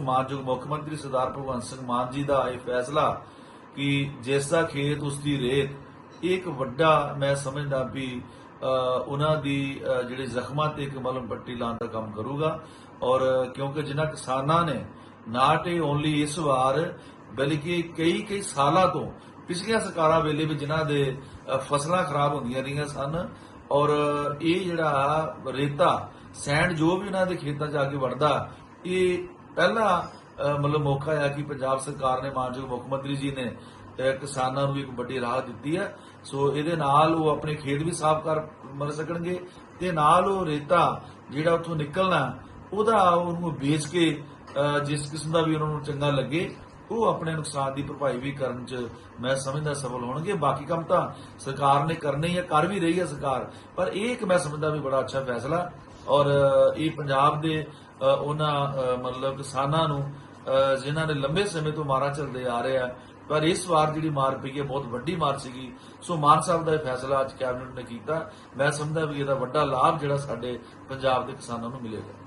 ਮਾਨਯੋਗ ਮੁੱਖ ਮੰਤਰੀ ਸਰਦਾਰ ਭਗਵੰਤ ਸਿੰਘ ਮਾਨ ਜੀ ਦਾ ਇਹ ਫੈਸਲਾ ਕਿ ਜਿਸ ਦਾ ਖੇਤ ਉਸ ਦੀ ਰੇਤ ਇਹ ਇੱਕ ਵੱਡਾ ਮੈਂ ਸਮਝਦਾ ਵੀ ਉਹਨਾਂ ਦੀ ਅ, ਜਿਹੜੇ ਜ਼ਖਮਾਂ ਤੇ ਇੱਕ ਮਲਮ ਪੱਟੀ ਲਾਉਣ ਦਾ ਕੰਮ ਕਰੂਗਾ ਔਰ ਕਿਉਂਕਿ ਜਿਨ੍ਹਾਂ ਕਿਸਾਨਾਂ ਨੇ ਨਾਟ ਇਹ ਓਨਲੀ ਇਸ ਵਾਰ ਬਲਕਿ ਕਈ ਕਈ ਸਾਲਾਂ ਤੋਂ ਪਿਛਲੀਆਂ ਸਰਕਾਰਾਂ ਵੇਲੇ ਵੀ ਜਿਨ੍ਹਾਂ ਦੇ ਫਸਲਾਂ ਖਰਾਬ ਹੁੰਦੀਆਂ ਰਹੀਆਂ ਸਨ ਔਰ ਇਹ ਜਿਹੜਾ ਰੇਤਾ ਸੈਂਡ ਜੋ ਵੀ ਉਹਨਾਂ ਦੇ ਖੇਤਾਂ 'ਚ ਆ ਕੇ ਵੜਦਾ ਇਹ ਪਹਿਲਾ ਮਤਲਬ ਮੌਕਾ ਆ ਕਿ ਪੰਜਾਬ ਸਰਕਾਰ ਨੇ, ਮਾਨਯੋਗ ਮੁੱਖ ਮੰਤਰੀ ਜੀ ਨੇ ਕਿਸਾਨਾਂ ਨੂੰ ਇੱਕ ਵੱਡੀ ਰਾਹਤ ਦਿੱਤੀ ਹੈ। ਸੋ ਇਹਦੇ ਨਾਲ ਉਹ ਆਪਣੇ ਖੇਤ ਵੀ ਸਾਫ਼ ਕਰ ਮਰ ਸਕਣਗੇ ਤੇ ਨਾਲ ਉਹ ਰੇਤਾ ਜਿਹੜਾ ਉੱਥੋਂ ਨਿਕਲਣਾ, ਉਹਦਾ ਉਹਨੂੰ ਵੇਚ ਕੇ ਜਿਸ ਕਿਸਮ ਦਾ ਵੀ ਉਹਨਾਂ ਨੂੰ ਚੰਗਾ ਲੱਗੇ, ਉਹ ਆਪਣੇ ਨੁਕਸਾਨ ਦੀ ਭਰਪਾਈ ਵੀ ਕਰਨ ਚ ਮੈਂ ਸਮਝਦਾ ਸਫਲ ਹੋਣਗੇ। ਬਾਕੀ ਕੰਮ ਤਾਂ ਸਰਕਾਰ ਨੇ ਕਰਨੇ ਹੀ ਆ, ਕਰ ਵੀ ਰਹੀ ਹੈ ਸਰਕਾਰ, ਪਰ ਇਹ ਇੱਕ ਮੈਂ ਸਮਝਦਾ ਵੀ ਬੜਾ ਅੱਛਾ ਫੈਸਲਾ। ਔਰ ਇਹ ਪੰਜਾਬ ਦੇ ਉਹਨਾਂ ਮਤਲਬ ਕਿਸਾਨਾਂ ਨੂੰ ਅ, ਜਿਨ੍ਹਾਂ ਨੇ ਲੰਬੇ ਸਮੇਂ ਤੋਂ ਮਾਰਾਂ ਚੱਲਦੇ ਆ ਰਹੇ ਆ ਪਰ ਇਸ ਵਾਰ ਜਿਹੜੀ ਮਾਰ ਪਈ ਹੈ ਬਹੁਤ ਵੱਡੀ ਮਾਰ ਸੀਗੀ। ਸੋ ਮਾਨ ਸਾਹਿਬ ਦਾ ਇਹ ਫੈਸਲਾ ਅੱਜ ਕੈਬਨਿਟ ਨੇ ਕੀਤਾ। ਮੈਂ ਸਮਝਦਾ ਵੀ ਇਹਦਾ ਵੱਡਾ ਲਾਭ ਜਿਹੜਾ ਸਾਡੇ ਪੰਜਾਬ ਦੇ ਕਿਸਾਨਾਂ ਨੂੰ ਮਿਲੇਗਾ।